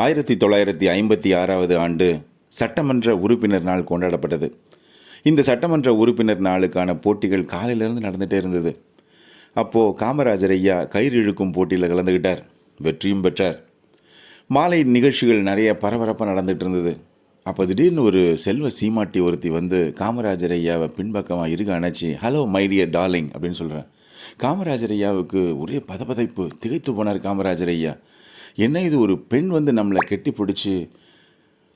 ஆயிரத்தி தொள்ளாயிரத்தி ஐம்பத்தி ஆறாவது ஆண்டு சட்டமன்ற உறுப்பினர் நாள் கொண்டாடப்பட்டது. இந்த சட்டமன்ற உறுப்பினர் நாளுக்கான போட்டிகள் காலையிலேருந்து நடந்துகிட்டே இருந்தது. அப்போது காமராஜர் ஐயா கயிறு இழுக்கும் போட்டியில் கலந்துக்கிட்டார் வெற்றியும் பெற்றார். மாலை நிகழ்ச்சிகள் நிறைய பரபரப்பாக நடந்துகிட்டு இருந்தது. அப்போ திடீர்னு ஒரு செல்வ சீமாட்டி ஒருத்தி வந்து காமராஜர் ஐயாவை பின்பக்கமாக இருக அணைச்சி ஹலோ மைடியர் டார்லிங் அப்படின்னு சொல்கிறேன் காமராஜர் ஐயாவுக்கு ஒரே பதபதைப்பு திகைத்து போனார் காமராஜர் ஐயா. என்ன இது ஒரு பெண் வந்து நம்மளை கெட்டி பிடிச்சி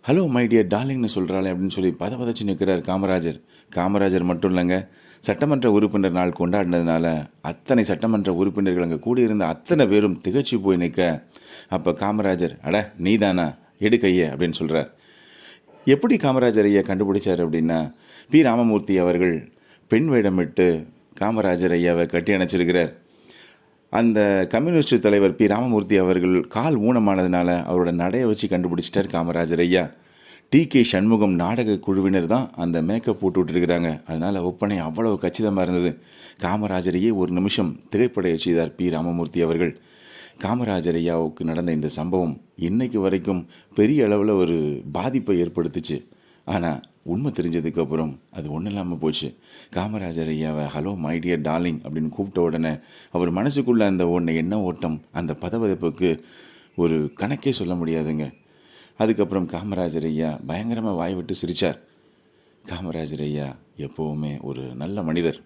ஹலோ மை டியர் டார்லிங்னு சொல்கிறாளே அப்படின்னு சொல்லி பத பதச்சு நிற்கிறார் காமராஜர். காமராஜர் மட்டும் இல்லைங்க சட்டமன்ற உறுப்பினர் நாள் கொண்டாடினதுனால அத்தனை சட்டமன்ற உறுப்பினர்கள் அங்கே கூடியிருந்த அத்தனை பேரும் திகச்சு போய் நிற்க அப்போ காமராஜர் அட நீதானா? எடு கைய அப்படின்னு சொல்கிறார் எப்படி காமராஜர் ஐயா கண்டுபிடிச்சார் அப்படின்னா பி. ராமமூர்த்தி அவர்கள் பெண் வேடமிட்டு காமராஜர் ஐயாவை கட்டி அணைச்சிருக்கிறார். அந்த கம்யூனிஸ்ட் தலைவர் பி. ராமமூர்த்தி அவர்கள் கால் ஊனமானதுனால அவரோட நடையை வச்சு கண்டுபிடிச்சிட்டார் காமராஜர் ஐயா. டி. கே. சண்முகம் நாடக குழுவினர் தான் அந்த மேக்கப் போட்டு விட்டுருக்கிறாங்க. அதனால் ஒப்பனை அவ்வளவு கச்சிதமாக இருந்தது. காமராஜரையே ஒரு நிமிஷம் திரைப்படைய செய்தார் பி. ராமமூர்த்தி அவர்கள். காமராஜர் ஐயாவுக்கு நடந்த இந்த சம்பவம் இன்னைக்கு வரைக்கும் பெரிய அளவில் ஒரு பாதிப்பை ஏற்படுத்துச்சு. ஆனால் உண்மை தெரிஞ்சதுக்கப்புறம் அது ஒன்றும் இல்லாமல் போச்சு. காமராஜர் ஐயாவை ஹலோ மைடியர் டார்லிங் அப்படின்னு கூப்பிட்ட உடனே அவர் மனசுக்குள்ளே அந்த ஒன்றை என்ன ஓட்டம் அந்த பதவதப்புக்கு ஒரு கணக்கே சொல்ல முடியாதுங்க. அதுக்கப்புறம் காமராஜர் ஐயா பயங்கரமாக வாய் விட்டு சிரித்தார் காமராஜர் ஐயா எப்போவுமே ஒரு நல்ல மனிதர்.